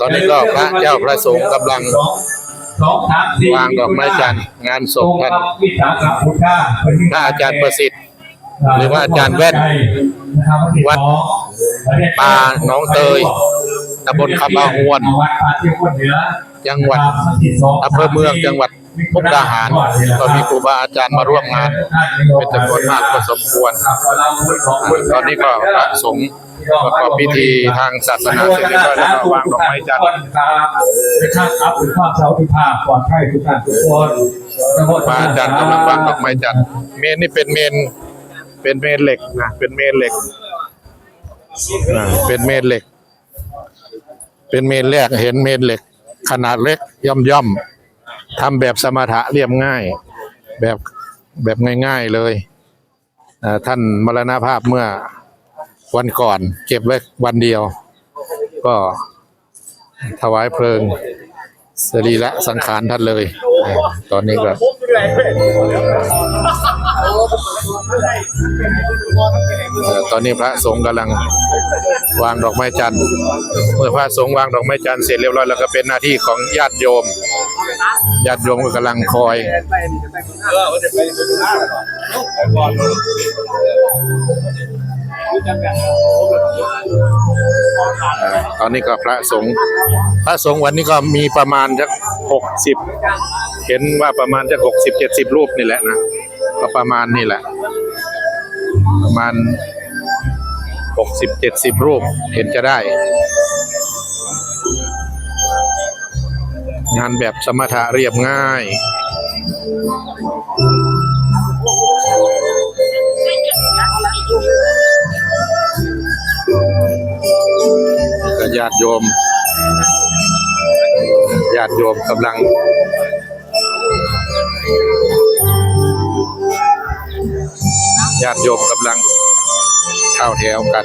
ตอนนี้ก็พระเจ้าพระสงฆ์กำลังสองสองสามสี่วางดอกไม้จันทร์งานศตรพงท่านกับวิสาขพุทธาพระอาจารย์ประสิทธิ์ หรือว่าอาจารย์แว่นวัดป่าหนองเตยตำบลคำบาหวนวัดป่าเที่ยวคนเหนือจังหวัดอำเภอเมืองจังหวัด มุกดาหารก็มีครูบาอาจารย์มาร่วมงาน เป็นจำนวนมากพอสมควร ตอนนี้ก็พระสงฆ์ประกอบพิธีทางศาสนาเสร็จเรียบร้อยแล้วก็วางดอกไม้จันทร์เป็นท่านครับเป็นภาพเสาที่ภาพปลอดภัยทุกท่านทุกคนพระอาจารย์กำลังวางดอกไม้จันทร์เมนนี่เป็นเมน เป็นเมนเหล็กนะเป็นเมนเหล็กเป็นเมนเหล็ก เป็นเมนแรกเห็นเมนเหล็ก ขนาดเล็กย่อมย่อม ทำแบบสมถะเรียบง่าย แบบแบบง่าย ๆเลยท่านมรณภาพเมื่อวันก่อนเก็บไว้วันเดียว ก็ถวายเพลิงสรีระสังขารท่านเลย ตอนนี้ก็ตอนนี้พระสงฆ์กำลังวางดอกไม้จันทร์เมื่อพระสงฆ์วางดอกไม้จันทร์เสร็จเรียบร้อยแล้วก็เป็นหน้าที่ของญาติโยม ญาติโยมก็กำลังคอยตอนนี้ก็พระสงฆ์พระสงฆ์วันนี้ก็มีประมาณสักหกสิบเห็นว่าประมาณสักหกสิบเจ็ดสิบรูปนี่แหละนะก็ประมาณนี่แหละ ประมาณหกสิบเจ็ดสิบรูปเห็นจะได้ งานแบบสมถะเรียบง่าย ญาติโยม ญาติโยมกำลังญาติโยมกำลังเข้าแถวกัน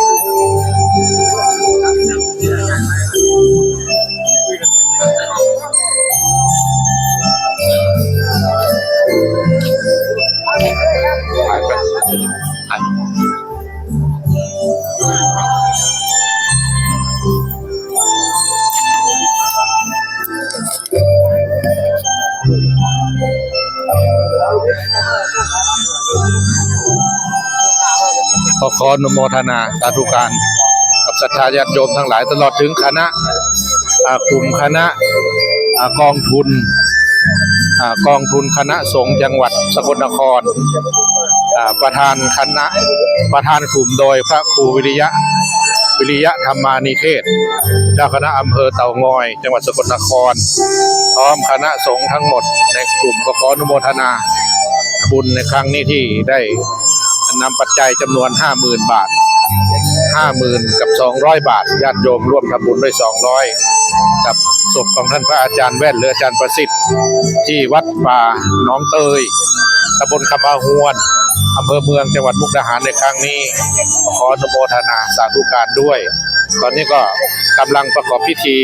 ขอขออนุโมทนาสาธุการ กับศรัทธาญาติโยมทั้งหลายตลอดถึงคณะอากลุ่มคณะกองทุนอากองทุนคณะสงฆ์จังหวัดสกลนคร ประธานคณะประธานกลุ่มโดยพระครูวิริยะวิริยะธรรมานิเทศ เจ้าคณะอำเภอเต่างอย จังหวัดสกลนคร พร้อมคณะสงฆ์ทั้งหมดในกลุ่มก็ขออนุโมทนาบุญในครั้งนี้ที่ได้ นำปัจจัยจำนวน 50,000 บาท 50,000 กับ 200 บาทญาติโยมร่วมทำบุญด้วย 200 กับศพของท่านพระอาจารย์แว่นหรืออาจารย์ประสิทธิ์ ที่วัดป่าหน้องเตยตำบลคำอาหวนอำเภอเมืองจังหวัดมุกดาหารในครั้งนี้ ขออนุโมทนาสาธุการด้วย ตอนนี้ก็กำลังประกอบพิธี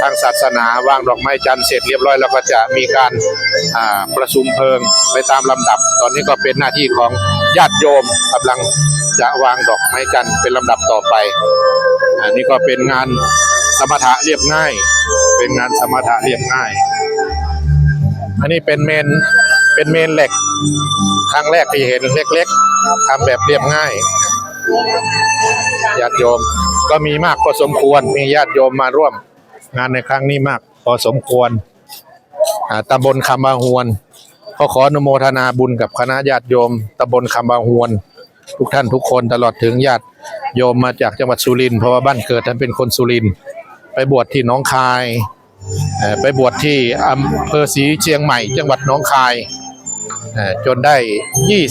ทางศาสนาวางดอกไม้จันทร์เสร็จเรียบร้อยแล้วก็จะมีการประชุมเพลิงไปตามลำดับ ตอนนี้ก็เป็นหน้าที่ของ ญาติโยมกำลังจะวางดอกไม้จันทร์เป็นลำดับต่อไป อันนี้ก็เป็นงานสมถะเรียบง่าย เป็นงานสมถะเรียบง่าย อันนี้เป็นเมนเป็นเมนเหล็ก ครั้งแรกที่เห็นเล็กๆทำแบบเรียบง่ายญาติโยมก็มีมากพอสมควร มีญาติโยมมาร่วม งานในครั้งนี้มากพอสมควรอ่าตำบลคำบาหวน ก็ขออนุโมทนาบุญกับคณะญาติโยมตำบลคำบาหวน ทุกท่านทุกคนตลอดถึงญาติโยมมาจากจังหวัดสุรินทร์เพราะว่าบ้านเกิดท่านเป็นคนสุรินทร์ไปบวชที่หนองคาย ไปบวชที่อำเภอศรีเชียงใหม่ จังหวัดหนองคายจนได้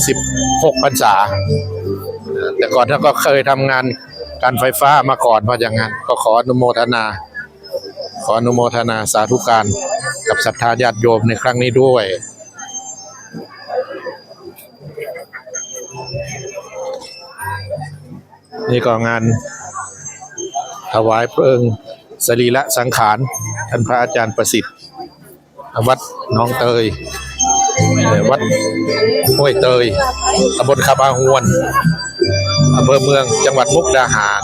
26พรรษา แต่ก่อนท่านก็เคยทำงานการไฟฟ้ามาก่อนเพราะอย่างนั้นก็ขออนุโมทนา ขออนุโมทนาสาธุการกับศรัทธาญาติโยมในครั้งนี้ด้วย นี่ก็งานถวายเพลิงสรีระสังขารท่านพระอาจารย์ประสิทธิ์ วัดน้องเตยวัดห้วยเตยตำบลคำอาหวนอำเภอเมืองจังหวัดมุกดาหาร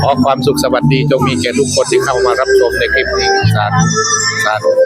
ขอความสุขสวัสดีจงมีแก่ทุกคนที่เข้ามารับชมในคลิปนี้สาธุสาธุ